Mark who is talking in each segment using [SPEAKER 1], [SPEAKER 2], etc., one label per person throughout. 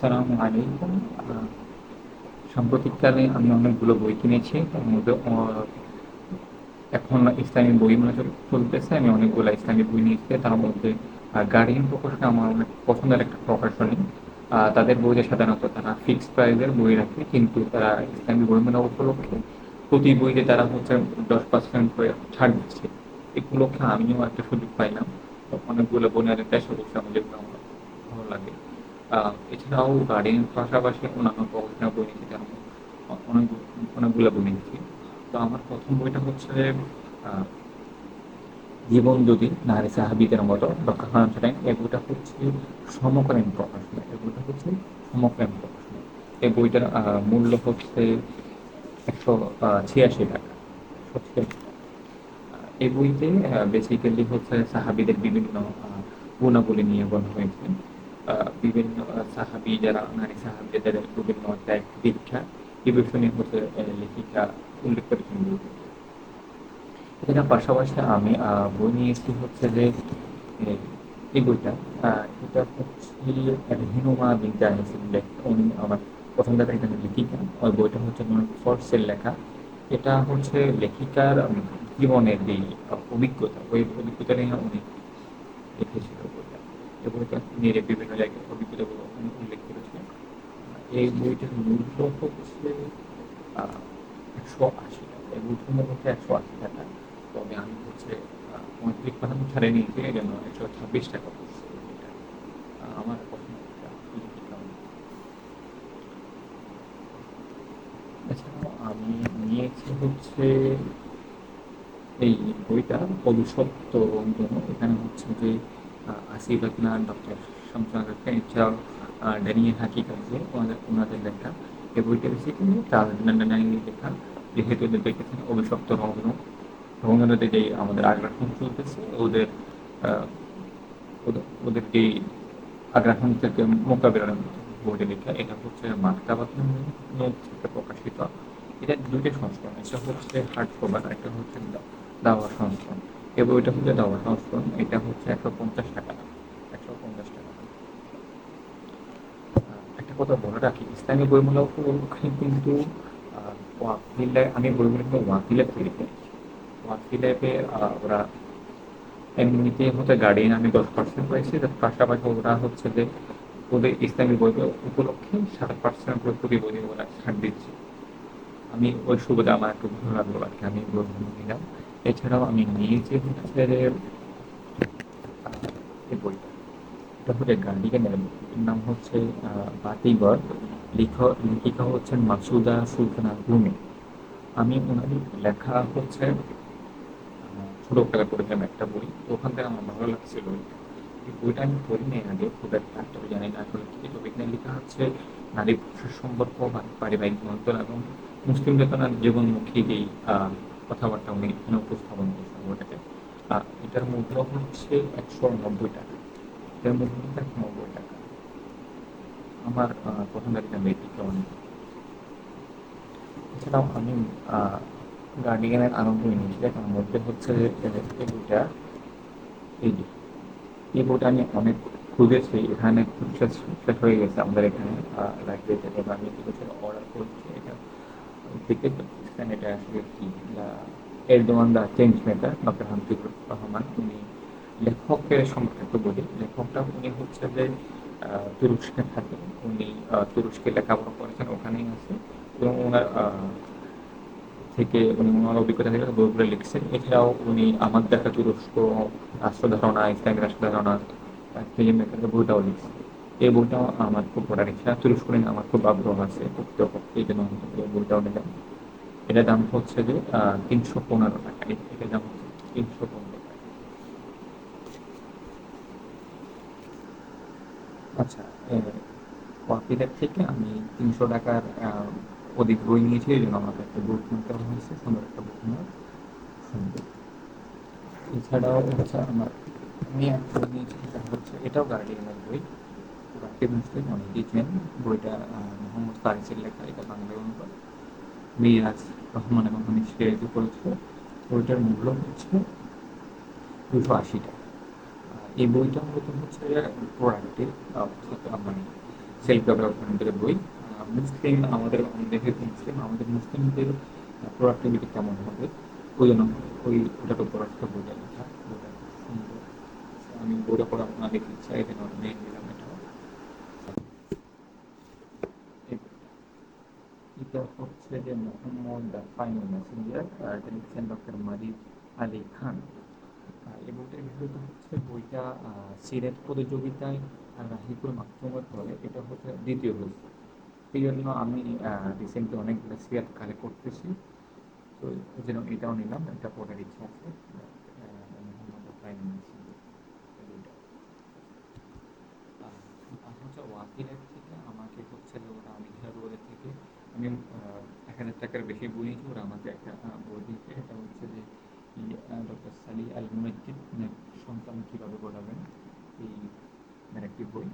[SPEAKER 1] আসসালামু আলাইকুম। সাম্প্রতিককালে আমি অনেকগুলো বই কিনেছি। তার মধ্যে এখন ইসলামী বই মনে চল- চলতেছে। আমি অনেকগুলো ইসলামী বই নিয়েছি। তার মধ্যে গার্ডিয়ান প্রকাশন আমার অনেক পছন্দের একটা প্রকাশনী। তাদের বইতে সাধারণত তারা ফিক্স প্রাইসের বই রাখে, কিন্তু তারা ইসলামী বই মেলা উপলক্ষে প্রতি বইতে তারা হচ্ছে দশ পার্সেন্ট করে ছাড় দিচ্ছে। এই উপলক্ষে আমিও একটা সুযোগ পাইলাম। অনেকগুলো বইয়ের চেষ্টা করছি আমার যেগুলো আমার ভালো লাগে। এছাড়াও গার্ডেনের পাশাপাশি অন্যান্য গবেষণা বই নিয়েছি, যেমন অনেক অনেকগুলো বই নিয়েছি। তো আমার প্রথম বইটা হচ্ছে জীবন যদি নারী সাহাবিদের মতো, ডক্টর হানসাইন এই বইটা হচ্ছে সমকালীন প্রকাশনা, এই বইটা হচ্ছে সমকালীন প্রকাশনা। এই বইটার মূল্য হচ্ছে একশো ছিয়াশি টাকা এই বইতে বেসিক্যালি হচ্ছে সাহাবিদের বিভিন্ন গুণাবলী নিয়ে বলা হয়েছে। বিভিন্ন সাহাবি যারা নারী সাহাবিদের বিভিন্ন ত্যাগ দীক্ষা এই বিষয় নিয়ে হচ্ছে লেখিকা উল্লেখ করেছেন এটার পাশাপাশি আমি বই নিয়েছি হচ্ছে যে এই বইটা এটা হচ্ছে হিনুমা লেখা। উনি আমার পছন্দের একজন লেখিকা। ওই বইটা হচ্ছে ফোর্সের লেখা। এটা হচ্ছে লেখিকার জীবনের যে অভিজ্ঞতা, ওই অভিজ্ঞতা নিয়ে উনি লিখেছিল বইটা। বইটা নিয়ে বিভিন্ন জায়গায় অভিজ্ঞতাগুলো উল্লেখ করেছেন এই বইটার মূল্য হচ্ছে একশো আশি টাকা। এই বইটার হচ্ছে একশো আশি টাকা। তবে আমি হচ্ছে পঁয়ত্রিশ পার্সেন্ট ছাড়ে নিয়েছি এই জন্য একশো ছাব্বিশ টাকা পড়ছে আমার। এছাড়াও আমি নিয়েছি হচ্ছে, এই বইটা রঞ্জন এখানে হচ্ছে যে আসিফ আকনার ডক্টর শামসুল এছাড়াও ড্যানিয়েল হাকিক আছে, ওনাদের ওনাদের লেখা। এই বইটা বেসিক্যালি ড্যানিয়েল লেখা। যেহেতু এদের দেখেছেন অভিশপ্ত রঞ্জন রঞ্জনতে যে আমাদের আগ্রাসন চলতেছে, ওদের ওদের- ওদের যে আগ্রাসন থেকে মোকাবিলার বইটা লেখা, এটা হচ্ছে মাক্তাবাদ থেকে প্রকাশিত। এটা দুইটা সংস্করণ, একটা হচ্ছে হার্ড কভার একটা হচ্ছে দাওয়া সংস্করণ। এই বইটা হচ্ছে দাওয়া সংস্করণ এটা হচ্ছে একশো পঞ্চাশ টাকা। একশো পঞ্চাশ টাকা। একটা কথা বলে রাখি ইসলামী উপলক্ষে কিন্তু আমি বইগুলো কিন্তু ওয়াকিলে কিনেছি ওয়াকিলে ওরা এমনিতে হচ্ছে গার্ডিয়ান আমি দশ পার্সেন্ট পাইছি, তার পাশাপাশি ওরা হচ্ছে যে ওদের ইসলামী বই উপলক্ষে সাত পার্সেন্ট করে প্রতি বই ওরা ছাড় দিচ্ছে। আমি ওই সুবিধা আমার একটু ভালো লাগল আর কি, আমি নিলাম। এছাড়াও আমি নিয়েছি হচ্ছে এই বইটা এটা গার্ডিয়ানের নাম হচ্ছে বাতিঘর। লিখ লেখিকা হচ্ছেন মাসুদা সুলতানা রুমি আমি ওনার লেখা হচ্ছে ছোট টাকা করেছিলাম একটা বই। ওখান থেকে আমার ভালো লাগছিল। এই বইটা আমি পড়িনি আগে খুব একটা তবে জানি না। আসলে কি তবে এখানে লেখা হচ্ছে নারী পুরুষের সম্পর্ক বা পারিবারিক মন্ত্রণ এবং মুসলিম চেতনার জীবনমুখী আহ, কথাবার্তা উনি এখানে উপস্থাপন করছেন আহ, এটার মূল্য হচ্ছে একশো নব্বই টাকা। এটার মূল্য হচ্ছে একশো নব্বই টাকা। আমার পছন্দের একটা ব্যক্তিকে অনেক এছাড়াও আমি গার্ডিয়ানের আনন্দ নিয়েছি। তার মধ্যে হচ্ছে যে, এই বইটা এই এই বইটা আমি অনেক খুঁজেছি। এখানে শেষ শেষ হয়ে গেছে আমাদের এখানে লাইব্রেরিতে আমি অর্ডার করছি এটা। দেখতে পাচ্ছেন এটা আসলে কি? Erdogan the change maker doctor Hamfizur Rahman, উনি লেখকের সম্পর্কে একটু বলি লেখকটা উনি হচ্ছে যে তুরস্কে থাকেন। উনি তুরস্কে লেখাপড়া করেছেন, ওখানেই আছে। এবং ওনার থেকে উনি ওনার অভিজ্ঞতা থেকে বইগুলো লিখছেন। এছাড়াও উনি আমার দেখা তুরস্ক রাষ্ট্রধারণা ইসলামিক রাষ্ট্রধারণা ফিল্ম মেকারের বইটাও লিখছেন। এই বইটাও আমার খুব পড়ার ইচ্ছা। তুরস্ক নিয়ে আমার খুব আগ্রহ আছে এই জন্য বইটাও নিলাম এটার দাম হচ্ছে যে তিনশো পনেরো টাকা। এ- এটার দাম হচ্ছে তিনশো পনেরো টাকা। আচ্ছা কপিদের থেকে আমি তিনশো টাকার অধিক বই নিয়েছি, এই জন্য আমাকে একটা বই কিনতে হয়েছে, সুন্দর একটা বই নেওয়ার। সুন্দর। এছাড়াও হচ্ছে আমার, আমি একটা বই নিয়েছি সেটা হচ্ছে, এটাও গার্ডিয়ানের বই। গার্ডিয়ান মুসলিম অনেকেই বইটা মোহাম্মদ ফারিসের লেখা, এটা বাংলা অনুবাদ। মিরাজ রহমান এবং হানিফ সিরাজি করেছে বইটার মূল্য হচ্ছে দুশো আশি টাকা। এই বইটা মূলত হচ্ছে প্রোডাক্টিভ মানে সেলফ ডেভেলপমেন্টের বই মুসলিম আমাদের আমাদের মুসলিম আমাদের মুসলিমদের প্রোডাক্টিভিটি কেমন হবে? ওই জন্য ওই ওটার উপর একটা বইটা লেখা। বইটা সুন্দর। আমি বইটা পড়া অনেক ইচ্ছা এই জন্য নিয়ে নিলাম এটা যে মোহাম্মদ ফাইনাল মেসেঞ্জার লিখছেন ডক্টর মারিফ আলী খান এই বইটার বিষয়টা হচ্ছে বইটা সিলেট প্রতিযোগিতায় রাহিপুর মাধ্যমের পরে এটা হচ্ছে দ্বিতীয় হয়েছে এই জন্য আমি রিসেন্টলি অনেকগুলো সিয়াত কালেক্ট করতেছি তো জন্য এটাও নিলাম এটা পড়ার ইচ্ছা আছে আর হচ্ছে ওয়াকিলের থেকে আমাকে হচ্ছে ওরা আমি থেকে আমি এক হাজার টাকার বেশি বই নিয়েছি ওরা আমাকে একটা বই দিয়েছে। এটা হচ্ছে যে ডক্টর সালি আল মুনাজ্জিদ সন্তান কীভাবে গড়াবেন? এই মানে একটি বই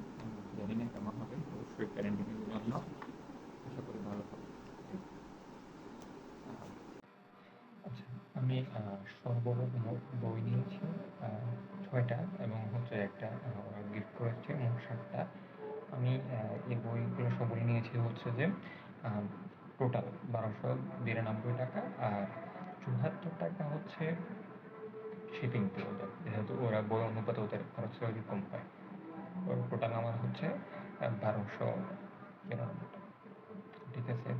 [SPEAKER 1] জানি না কেমন হবে, অবশ্যই প্যারেন্টিংয়ের জন্য আশা করি ভালো হবে। আচ্ছা আমি মোট বই নিয়েছি ছয়টা, এবং হচ্ছে একটা গিফট করেছে মোট সাতটা। আমি এই বইগুলো সবই নিয়েছি হচ্ছে যে টোটাল বারোশো বিরানব্বই টাকা আর চুয়াত্তর টাকা হচ্ছে শিপিং ফি ওদের যেহেতু ওরা বই অনুপাতে ওদের খরচ ওই কম পায় ওর টোটাল আমার হচ্ছে বারোশো বিরানব্বই টাকা। ঠিক আছে?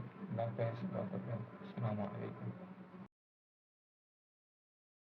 [SPEAKER 1] আসসালামু আলাইকুম